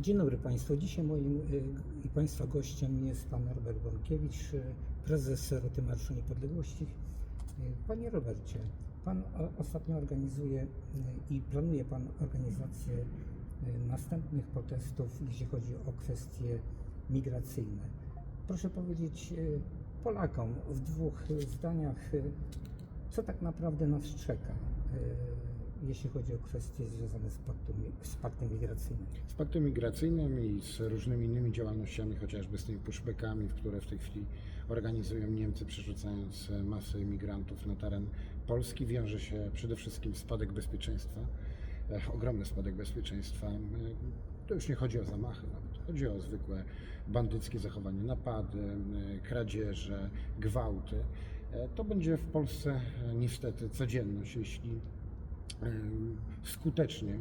Dzień dobry Państwu. Dzisiaj moim y, i Państwa gościem jest Pan Robert Bąkiewicz, y, prezes Roty Marszu Niepodległości. Y, Panie Robercie, Pan ostatnio organizuje i planuje Pan organizację następnych protestów, jeśli chodzi o kwestie migracyjne. Proszę powiedzieć Polakom w dwóch zdaniach, co tak naprawdę nas czeka, jeśli chodzi o kwestie związane z paktem, z paktem migracyjnym. Z paktem migracyjnym i z różnymi innymi działalnościami, chociażby z tymi pushbackami, które w tej chwili organizują Niemcy, przerzucając e, masę imigrantów na teren Polski, wiąże się przede wszystkim spadek bezpieczeństwa, e, ogromny spadek bezpieczeństwa. E, To już nie chodzi o zamachy nawet, chodzi o zwykłe bandyckie zachowanie, napady, kradzieże, gwałty. To będzie w Polsce niestety codzienność, jeśli skutecznie e,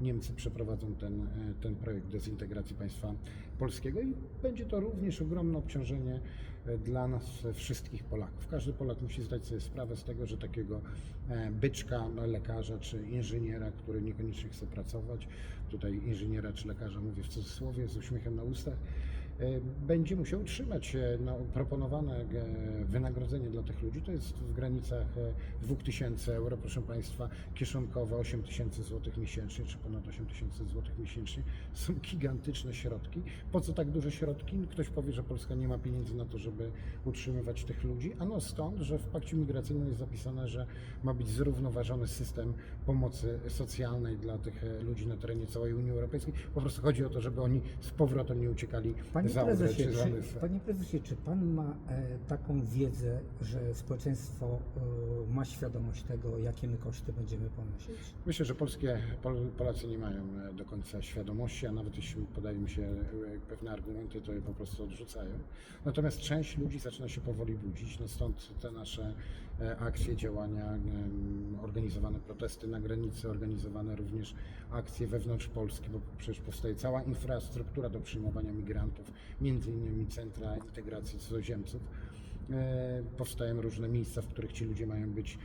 Niemcy przeprowadzą ten, e, ten projekt dezintegracji państwa polskiego i będzie to również ogromne obciążenie e, dla nas e, wszystkich Polaków. Każdy Polak musi zdać sobie sprawę z tego, że takiego e, byczka, no, lekarza czy inżyniera, który niekoniecznie chce pracować, tutaj inżyniera czy lekarza mówię w cudzysłowie, z uśmiechem na ustach, e, będzie musiał utrzymać e, no, proponowane e, wynagrodzenie dla tych ludzi. To jest w granicach e, 2000 euro, proszę Państwa, kieszonkowe 8000 zł miesięcznie, czy ponad 8000 zł miesięcznie. Są gigantyczne środki. Po co tak duże środki? Ktoś powie, że Polska nie ma pieniędzy na to, żeby utrzymywać tych ludzi. Ano stąd, że w pakcie migracyjnym jest zapisane, że ma być zrównoważony system pomocy socjalnej dla tych e, ludzi na terenie całej Unii Europejskiej. Po prostu chodzi o to, żeby oni z powrotem nie uciekali Panie Odrę prezesie, czy panie prezesie, czy pan ma e, taką wiedzę, że społeczeństwo e, ma świadomość tego, jakie my koszty będziemy ponosić? Myślę, że polskie, Pol, Polacy nie mają e, do końca świadomości, a nawet jeśli podają mi się e, pewne argumenty, to je po prostu odrzucają. Natomiast część ludzi zaczyna się powoli budzić, no stąd te nasze e, akcje, działania, organizowane protesty na granicy, organizowane również akcje wewnątrz Polski, bo przecież powstaje cała infrastruktura do przyjmowania migrantów, między innymi centra integracji cudzoziemców. E, Powstają różne miejsca, w których ci ludzie mają być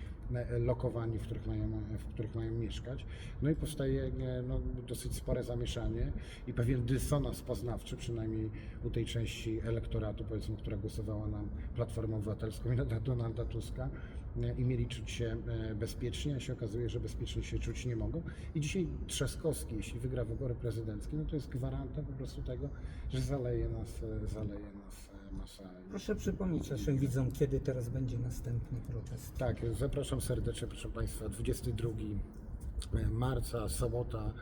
lokowani, w których mają, w których mają mieszkać. No i powstaje e, no, dosyć spore zamieszanie i pewien dysonans poznawczy, przynajmniej u tej części elektoratu, powiedzmy, która głosowała na Platformę Obywatelską i na Donalda Tuska e, i mieli czuć się e, bezpiecznie, a się okazuje, że bezpiecznie się czuć nie mogą. I dzisiaj Trzaskowski, jeśli wygra wybory prezydenckie, no to jest gwarantem po prostu tego, że zaleje nas, zaleje nas masa Proszę przypomnieć naszym widzom, kiedy teraz będzie następny protest. tak, zapraszam serdecznie, proszę Państwa, 22 marca, sobota,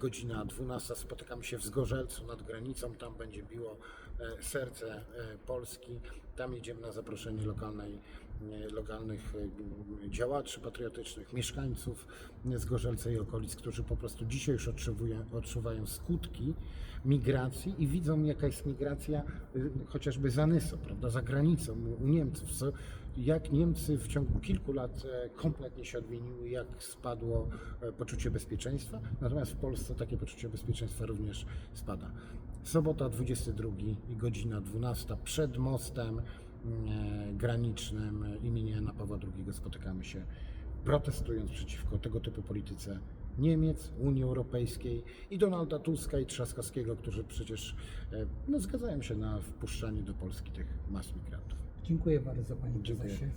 godzina 12. Spotykamy się w Zgorzelcu nad granicą, tam będzie biło e, serce e, Polski. Tam jedziemy na zaproszenie lokalnej, lokalnych e, działaczy patriotycznych, mieszkańców Zgorzelca i okolic, którzy po prostu dzisiaj już odczuwają, skutki migracji i widzą jaka jest migracja y, chociażby za Nysą, prawda, za granicą u Niemców. Jak Niemcy w ciągu kilku lat e, kompletnie się odmieniły, jak spadło e, poczucie bezpieczeństwa, natomiast w Polsce takie poczucie bezpieczeństwa również spada. Sobota 22 i godzina 12 przed mostem e, granicznym imienia Jana Pawła II spotykamy się protestując przeciwko tego typu polityce Niemiec, Unii Europejskiej i Donalda Tuska i Trzaskowskiego, którzy przecież e, no, zgadzają się na wpuszczanie do Polski tych mas migrantów. Dziękuję bardzo panie Dziękuję. prezesie.